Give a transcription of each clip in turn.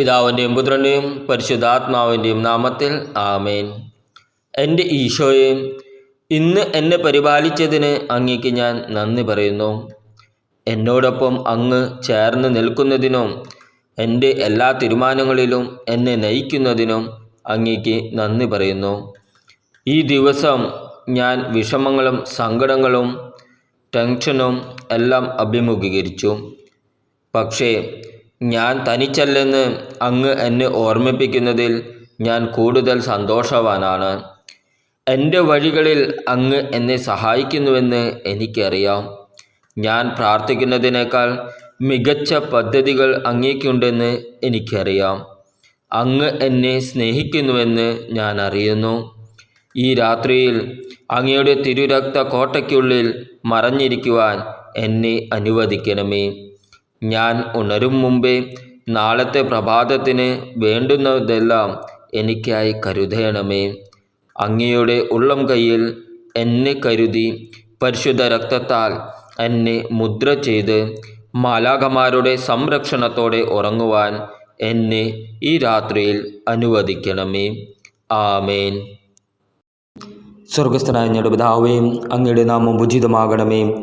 പിതാവിന്റെയും പുത്രന്റെയും പരിശുദ്ധാത്മാവിന്റെയും നാമത്തിൽ ആമേൻ. എന്റെ ഈശോയെ ഇന്ന് എന്നെ പരിപാലിച്ചതിന് അങ്ങേക്ക് ഞാൻ നന്ദി പറയുന്നു. എന്നോടൊപ്പം അങ്ങ് ചേർന്ന് നിൽക്കുന്നതിനും എന്റെ എല്ലാ തീരുമാനങ്ങളിലും എന്നെ നയിക്കുന്നതിനും അങ്ങേക്ക് നന്ദി പറയുന്നു. ഈ ദിവസം ഞാൻ വിഷമങ്ങളും സങ്കടങ്ങളും ടെൻഷനും എല്ലാം അഭിമുഖീകരിച്ചു. പക്ഷേ ഞാൻ തനിച്ചല്ലെന്ന് അങ്ങ് എന്നെ ഓർമ്മിപ്പിക്കുന്നതിൽ ഞാൻ കൂടുതൽ സന്തോഷവാനാണ്. എന്റെ വഴികളിൽ അങ്ങ് എന്നെ സഹായിക്കുന്നുവെന്ന് എനിക്കറിയാം. ഞാൻ പ്രാർത്ഥിക്കുന്നതിനേക്കാൾ മികച്ച പദ്ധതികൾ അങ്ങേക്കുണ്ടെന്ന് എനിക്കറിയാം. അങ്ങ് എന്നെ സ്നേഹിക്കുന്നുവെന്ന് ഞാൻ അറിയുന്നു. ഈ രാത്രിയിൽ അങ്ങയുടെ തിരുരക്ത കോട്ടയ്ക്കുള്ളിൽ മറഞ്ഞിരിക്കുവാൻ എന്നെ അനുവദിക്കണമേ. ഞാൻ ഉണരും മുമ്പേ നാളത്തെ പ്രഭാതത്തിന് വേണ്ടുന്നതെല്ലാം എനിക്കായി കരുതേണമേ. അങ്ങയുടെ ഉള്ളം കയ്യിൽ എന്നെ കരുതി പരിശുദ്ധ രക്തത്താൽ എന്നെ മുദ്ര ചെയ്ത് മാലാഖമാരുടെ സംരക്ഷണത്തോടെ ഉറങ്ങുവാൻ എന്നെ ഈ രാത്രിയിൽ അനുവദിക്കണമേ. ആമേൻ. സ്വർഗസ്ഥനായ ഞങ്ങളുടെ അങ്ങയുടെ നാമം ഉചിതമാകണമേ.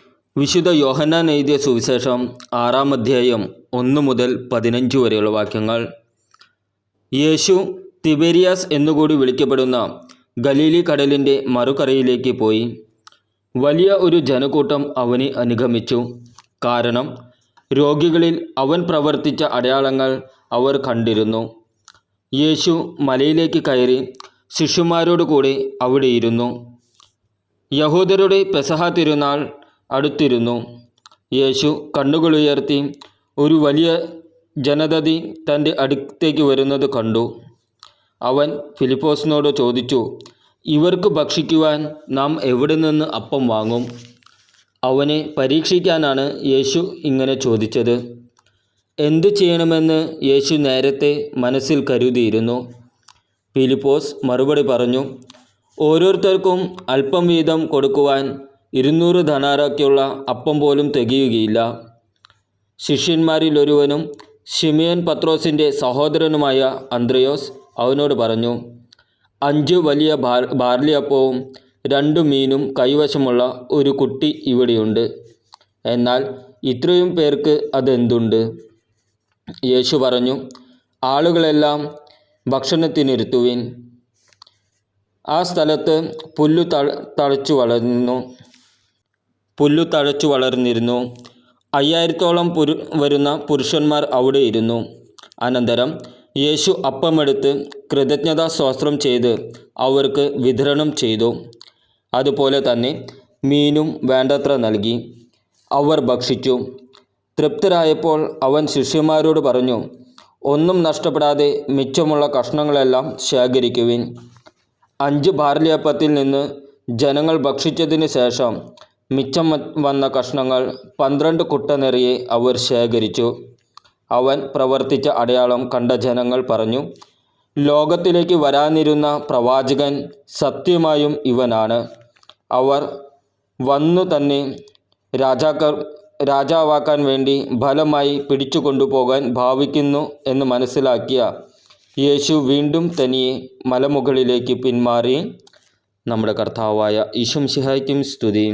വിശുദ്ധ യോഹന്നാൻ എഴുതിയ സുവിശേഷം ആറാം അധ്യായം ഒന്ന് മുതൽ പതിനഞ്ച് വരെയുള്ള വാക്യങ്ങൾ. യേശു തിബേരിയാസ് എന്നുകൂടി വിളിക്കപ്പെടുന്ന ഗലീലി കടലിന്റെ മറുകരയിലേക്ക് പോയി. വലിയ ഒരു ജനക്കൂട്ടം അവനെ അനുഗമിച്ചു. കാരണം രോഗികളിൽ അവൻ പ്രവർത്തിച്ച അടയാളങ്ങൾ അവർ കണ്ടിരുന്നു. യേശു മലയിലേക്ക് കയറി ശിശുമാരോടുകൂടി അവിടെയിരുന്നു യഹൂദരുടെ പെസഹ തിരുനാൾ അടുത്തിരുന്നു. യേശു കണ്ണുകളുയർത്തി ഒരു വലിയ ജനതതി തന്റെ അടുത്തേക്ക് വരുന്നത് കണ്ടു. അവൻ ഫിലിപ്പോസിനോട് ചോദിച്ചു ഇവർക്ക് ഭക്ഷിക്കുവാൻ നാം എവിടെ നിന്ന് അപ്പം വാങ്ങും? അവനെ പരീക്ഷിക്കാനാണ് യേശു ഇങ്ങനെ ചോദിച്ചത്. എന്തു ചെയ്യണമെന്ന് യേശു നേരത്തെ മനസ്സിൽ കരുതിയിരുന്നു. ഫിലിപ്പോസ് മറുപടി പറഞ്ഞു ഓരോരുത്തർക്കും അല്പം വീതം കൊടുക്കുവാൻ ഇരുന്നൂറ് ധനാറയ്ക്കുള്ള അപ്പം പോലും തികയുകയില്ല. ശിഷ്യന്മാരിൽ ഒരുവനും ഷിമിയൻ പത്രോസിന്റെ സഹോദരനുമായ അന്ത്രയോസ് അവനോട് പറഞ്ഞു അഞ്ച് വലിയ ബാർ ബാർലിയപ്പവും രണ്ടു മീനും കൈവശമുള്ള ഒരു കുട്ടി ഇവിടെയുണ്ട്. എന്നാൽ ഇത്രയും പേർക്ക് അതെന്തുണ്ട്? യേശു പറഞ്ഞു ആളുകളെല്ലാം ഭക്ഷണത്തിനിരുത്തുവിൻ. ആ സ്ഥലത്ത് പുല്ലു തഴ തഴച്ചു വളർന്നു പുല്ലു തഴച്ചു വളർന്നിരുന്നു. അയ്യായിരത്തോളം പുരു വരുന്ന പുരുഷന്മാർ അവിടെയിരുന്നു അനന്തരം യേശു അപ്പമെടുത്ത് കൃതജ്ഞതാ സ്തോത്രം ചെയ്ത് അവർക്ക് വിതരണം ചെയ്തു. അതുപോലെ തന്നെ മീനും വേണ്ടത്ര നൽകി. അവർ ഭക്ഷിച്ചു. തൃപ്തരായപ്പോൾ അവൻ ശിഷ്യന്മാരോട് പറഞ്ഞു ഒന്നും നഷ്ടപ്പെടാതെ മിച്ചമുള്ള കഷ്ണങ്ങളെല്ലാം ശേഖരിക്കുവിൻ. അഞ്ച് ഭാരലിയപ്പത്തിൽ നിന്ന് ജനങ്ങൾ ഭക്ഷിച്ചതിന് ശേഷം മിച്ചം വന്ന കഷ്ണങ്ങൾ പന്ത്രണ്ട് കുട്ട നിറയെ അവർ ശേഖരിച്ചു. അവൻ പ്രവർത്തിച്ച അടയാളം കണ്ട ജനങ്ങൾ പറഞ്ഞു ലോകത്തിലേക്ക് വരാനിരുന്ന പ്രവാചകൻ സത്യമായും ഇവനാണ്. അവർ വന്നു തന്നെ രാജാക്കർ രാജാവാക്കാൻ വേണ്ടി ഫലമായി പിടിച്ചു കൊണ്ടുപോകാൻ ഭാവിക്കുന്നു എന്ന് മനസ്സിലാക്കിയ യേശു വീണ്ടും തനിയെ മലമുകളിലേക്ക് പിന്മാറി. നമ്മുടെ കർത്താവായ ഈശും ശിഹായ്ക്കും സ്തുതി.